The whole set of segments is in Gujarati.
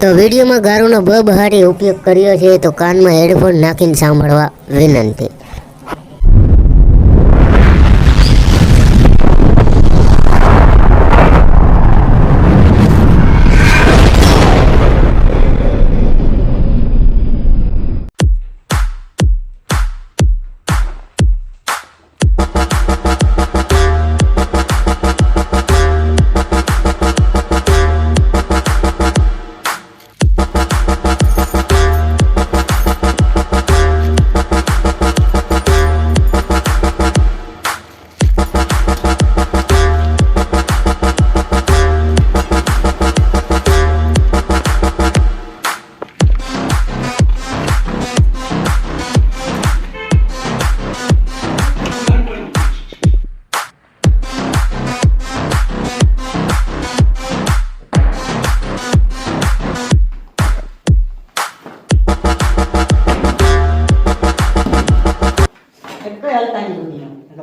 તો વિડીયોમાં ગારોનો બબહારી ઉપયોગ કર્યો છે તો કાનમાં હેડફોન નાખીને સાંભળવા વિનંતી.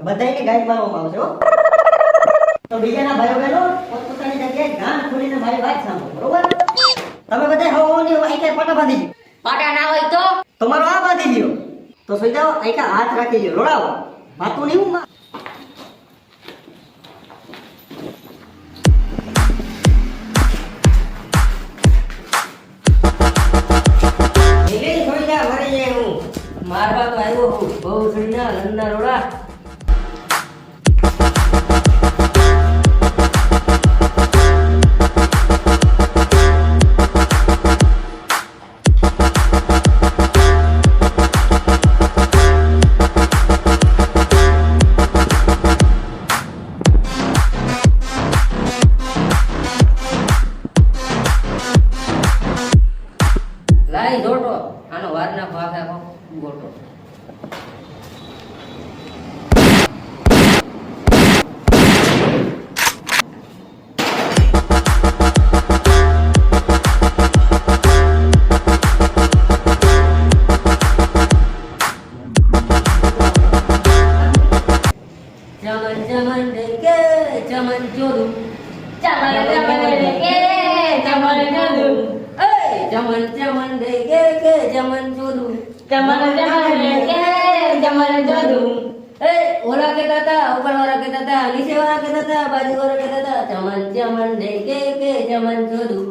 દુનિયા ગાઈડ મારવામાં આવશે તો બીજાના ભાઈઓ બહેનો પોતપોતાની જગ્યાએ ગાન ખોલીને મારી વાત સાંભળો બરોબર? તમે બધા હવાની અહીં કઈ પાટા બાંધી પાટા ના હોય તો? તમારો આ બાંધી લ્યો તો સુઈ જાઓ અહીં હાથ રાખી લ્યો રોડાવો વાતું નહીં હું. સુઈ મારવા તો આવ્યો હું બહુ ના નંદા રોડા. Yeah. चमन ढलके चमन चोरू चमन चमन ढलके चमन चोरू चमन चमन ढलके के चमन चोरू चमन चमन ढलके चमन चोरू ओला के दादा ऊपर वाला के दादा नीचे वाला के दादा बाजू वाला के दादा चमन चमन ढलके के चमन चोरू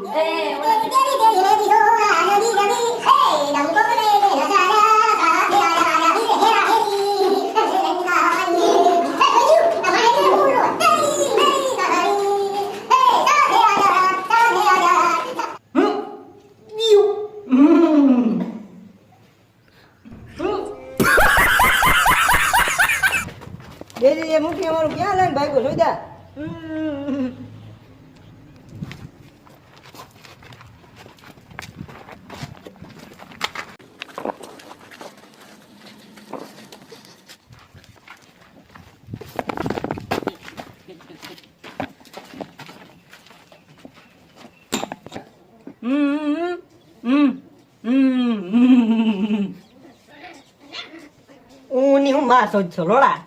ઊની હું માં સોચ છો લોડા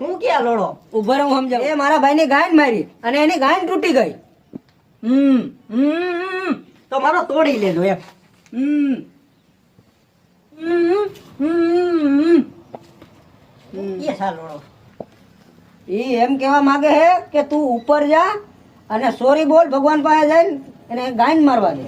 હું ક્યાં લોડો ઊભા હું સમજાવું. એ મારા ભાઈની ગાયન મારી અને એની ગાયન તૂટી ગઈ. તો મારો તોડી લેજો એમ. હમ હમ હમ એ સા લોડો એ એમ કહેવા માંગે છે કે તું ઉપર જા અને સોરી બોલ ભગવાન પાસે જઈને એને ગાયન મારવા દે.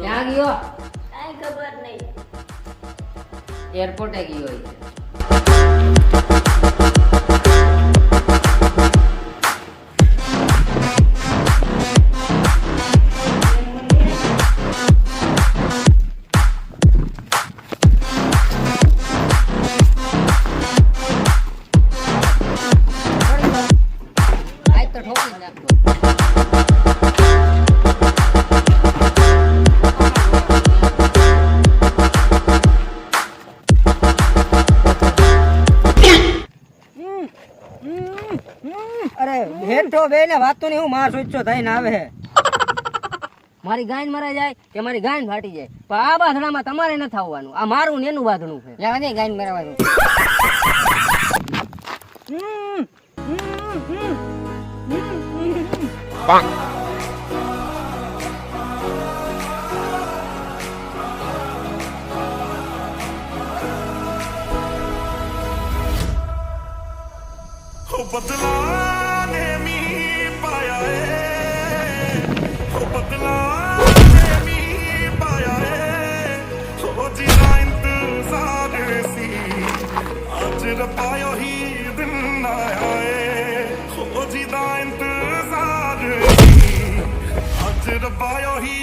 ક્યાં ગયો હેઠો બે ને વાતો ની હું માર સોચ્યો થઈને આવે. હે મારી ગાયન મરાઈ જાય કે મારી ગાયન ફાટી જાય. પણ આ બાંધણામાં તમારે ન થવાનું આ મારું ને એનું બાંધણું છે. જવા દે. ગાયન મરાવાનું ਹੋ ਜਿਹਦਾ ਇੰਤਜ਼ਾਰ ਸੀ। ਅੱਜ ਰੱਬਾ ਉਹੀ ਦਿਨ ਆਇਆ ਏ ਹੋ ਜਿਹਦਾ ਇੰਤਜ਼ਾਰ ਸੀ। ਅੱਜ ਰੱਬਾ ਉਹੀ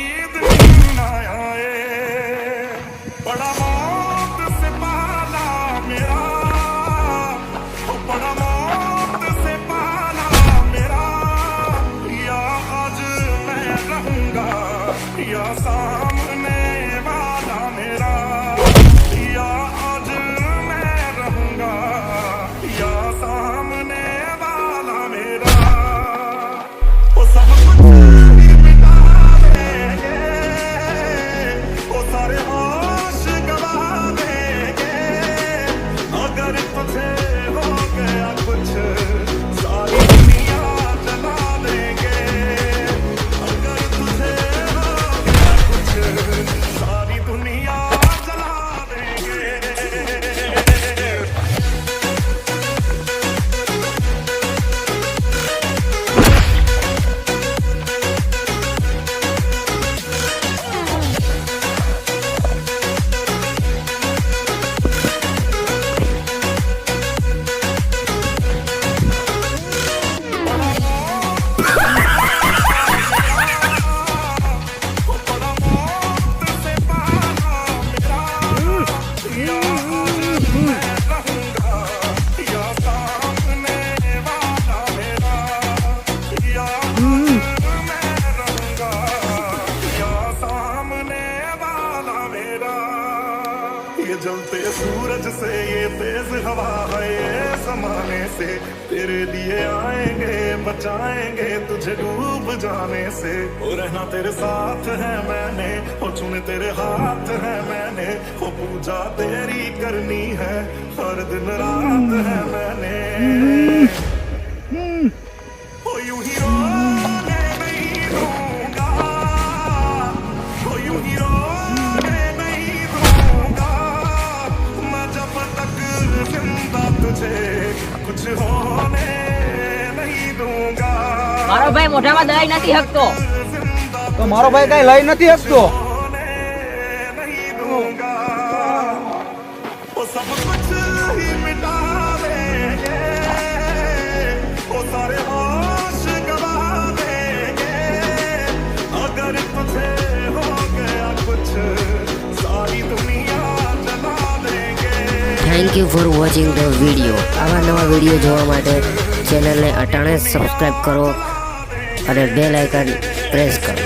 हवा है ये समाने से तेरे लिए आएंगे बचाएंगे तुझे डूब जाने से ओ रहना तेरे साथ है मैंने ओ चुने तेरे हाथ है मैंने ओ पूजा तेरी करनी है हर दिन रात है मैंने મારો ભાઈ મોઢામાં દઈ નથી હકતો. તો મારો ભાઈ કઈ લઈ નથી હકતો? Thank you for watching the video આવા નવા વીડિયો જોવા માટે ચેનલને અટાણે સબસ્ક્રાઈબ કરો. અને બેલ આઇકન પ્રેસ કરો.